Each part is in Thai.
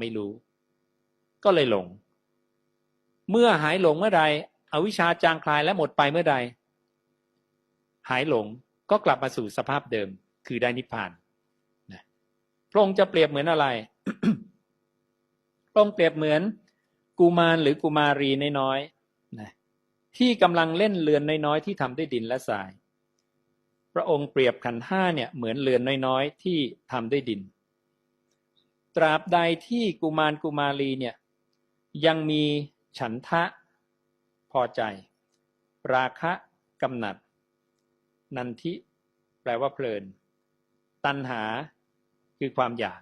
ไม่รู้ ก็เลยหลง เมื่อหายหลงเมื่อใดอวิชชาจางคลายและหมดไปเมื่อใด หายหลงก็กลับมาสู่สภาพเดิม คือได้นิพพานนะพระองค์จะเปรียบเหมือนอะไรพระองค์เปรียบเหมือนกุมารหรือกุมารีน้อยๆนะที่กำลังเล่นเรือนน้อยๆที่ทำด้วยดินและทราย พระองค์เปรียบขันห้าเนี่ยเหมือนเรือนน้อยๆที่ทำด้วยดิน ตราบใดที่กุมารกุมารีเนี่ยยังมีฉันทะพอใจ ราคะกำหนัด นันทิแปลว่าเพลิน ตัณหาคือความอยาก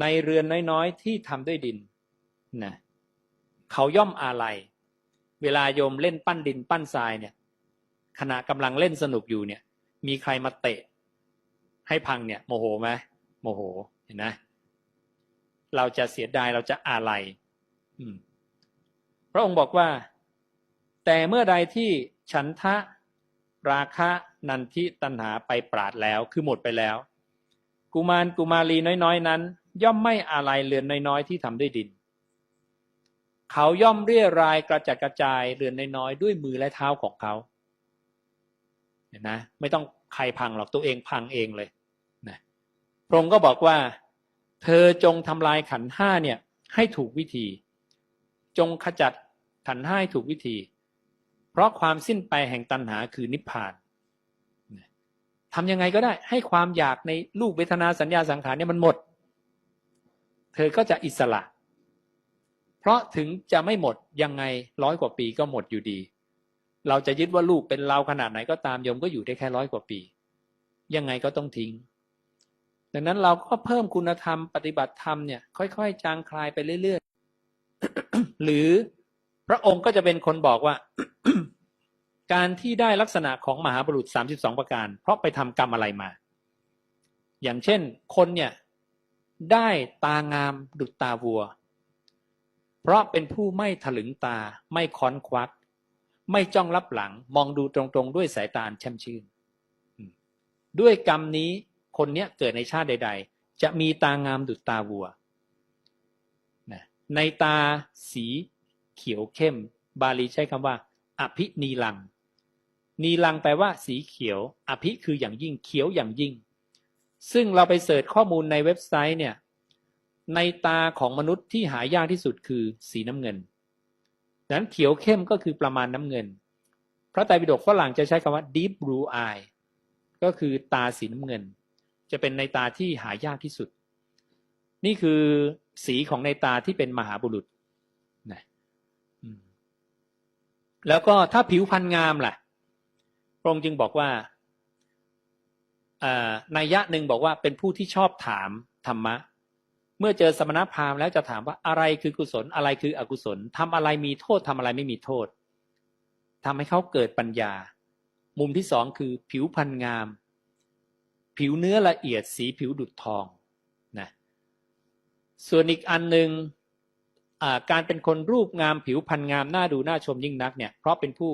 ในเรือนน้อยๆ ที่ทำด้วยดินนะเขาย่อมอาลัย เวลาโยมเล่นปั้นดินปั้นทรายเนี่ยขณะกำลังเล่นสนุกอยู่เนี่ย มีใครมาเตะ ให้พังเนี่ย โมโหไหมโมโหเห็นไหม เราจะเสียดายเราจะอาลัยพระองค์บอกว่า แต่เมื่อใดที่ฉันทะราคะนันทิตัณหาไปปราดแล้วคือหมดไปแล้ว กุมารกุมารีน้อยๆ นั้น ย่อมไม่อาลัยเรือนน้อยๆ ที่ทำด้วยดิน เขาย่อมเรียรายกระจัดกระจายเรือนน้อยๆ ด้วยมือและเท้าของเขาเห็นนะไม่ต้องใครพังหรอกตัวเองพังเองเลยนะพระองค์ก็บอกว่า เธอจงทำลายขันห้าเนี่ยให้ถูกวิธี จงขจัดขันห้าให้ถูกวิธี เพราะความสิ้นไปแห่งตัณหาคือนิพพานทำยังไงก็ได้ให้ความอยากในรูปเวทนาสัญญาสังขารเนี่ยมันหมด เธอก็จะอิสระ เพราะถึงจะไม่หมดยังไงร้อยกว่าปีก็หมดอยู่ดี เราจะยึดว่าลูกเป็นเราขนาดไหนก็ตามโยมก็อยู่ได้แค่ร้อยกว่าปี ยังไงก็ต้องทิ้ง ดังนั้นเราก็เพิ่มคุณธรรมปฏิบัติธรรมเนี่ยค่อย ๆ จางคลายไปเรื่อยๆ หรือพระองค์ก็จะเป็นคนบอกว่า การที่ได้ลักษณะของมหาบุรุษ 32 ประการ เพราะไปทำกรรมอะไรมา อย่างเช่น คนเนี่ยได้ตางามดุจตาวัว เพราะเป็นผู้ไม่ถลึงตา ไม่ค้อนควัก ไม่จ้องรับหลัง มองดูตรงๆ ด้วยสายตาแช่มชื่น ด้วยกรรมนี้ คนเนี้ยเกิดในชาติใด ๆ จะมีตางามดุจตาวัวในตาสีเขียวเข้ม บาลีใช้คำว่า อภินีลัง นีลังแปลว่าสีเขียว อภิคืออย่างยิ่งเขียวอย่างยิ่ง ซึ่งเราไปเสิร์ชข้อมูลในเว็บไซต์เนี่ยในตาของมนุษย์ที่หายากที่สุดคือสีน้ำเงินดังนั้นเขียวเข้มก็คือประมาณน้ำเงิน พระไตรปิฎกฝรั่งจะใช้คำว่า deep blue eye ก็คือตาสีน้ำเงิน จะเป็นในตาที่หายากที่สุด นี่คือสีของในตาที่เป็นมหาบุรุษนะแล้วก็ถ้าผิวพรรณงามล่ะพระองค์จึงบอกว่าในยะหนึ่งบอกว่าเป็นผู้ที่ชอบถามธรรมะ เมื่อเจอสมณพราหมณ์แล้วจะถามว่าอะไรคือกุศลอะไรคืออกุศลทำอะไรมีโทษทำอะไรไม่มีโทษทำให้เขาเกิดปัญญา มุมที่สองคือผิวพรรณงาม ผิวเนื้อละเอียดสีผิวดุจทองนะส่วนอีกอันหนึ่งการเป็นคนรูปงามผิวพรรณงามน่าดูน่าชมยิ่งนักเนี่ยเพราะเป็นผู้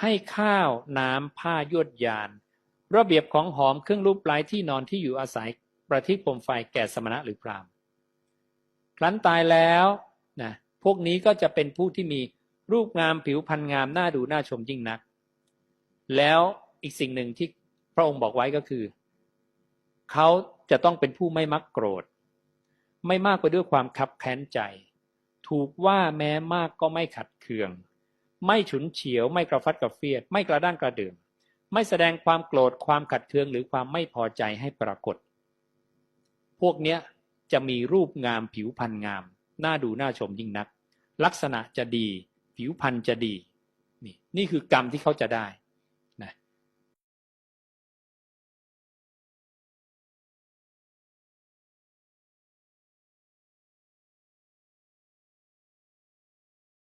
ให้ข้าวน้ำผ้ายวดยาน ระเบียบของหอมเครื่องรูปปลายที่นอนที่อยู่อาศัยประทีปมไฟแก่สมณะหรือพรามครั้นตายแล้วนะพวกนี้ก็จะเป็นผู้ที่มีรูปงามผิวพรรณงามน่าดูน่าชมยิ่งนัก แล้วอีกสิ่งหนึ่งที่ ระองค์บอกไว้ก็คือ เขาจะต้องเป็นผู้ไม่มักโกรธ ไม่มากไปด้วยความคับแค้นใจ ถูกว่าแม้มากก็ไม่ขัดเคือง ไม่ฉุนเฉียว ไม่กระฟัดกระเฟียด ไม่กระด้างกระเดื่องไม่แสดงความโกรธความขัดเคืองหรือความไม่พอใจให้ปรากฏ พวกเนี้ยจะมีรูปงามผิวพรรณงาม น่าดูน่าชมยิ่งนัก ลักษณะจะดี ผิวพรรณจะดี นี่นี่คือกรรมที่เขาจะได้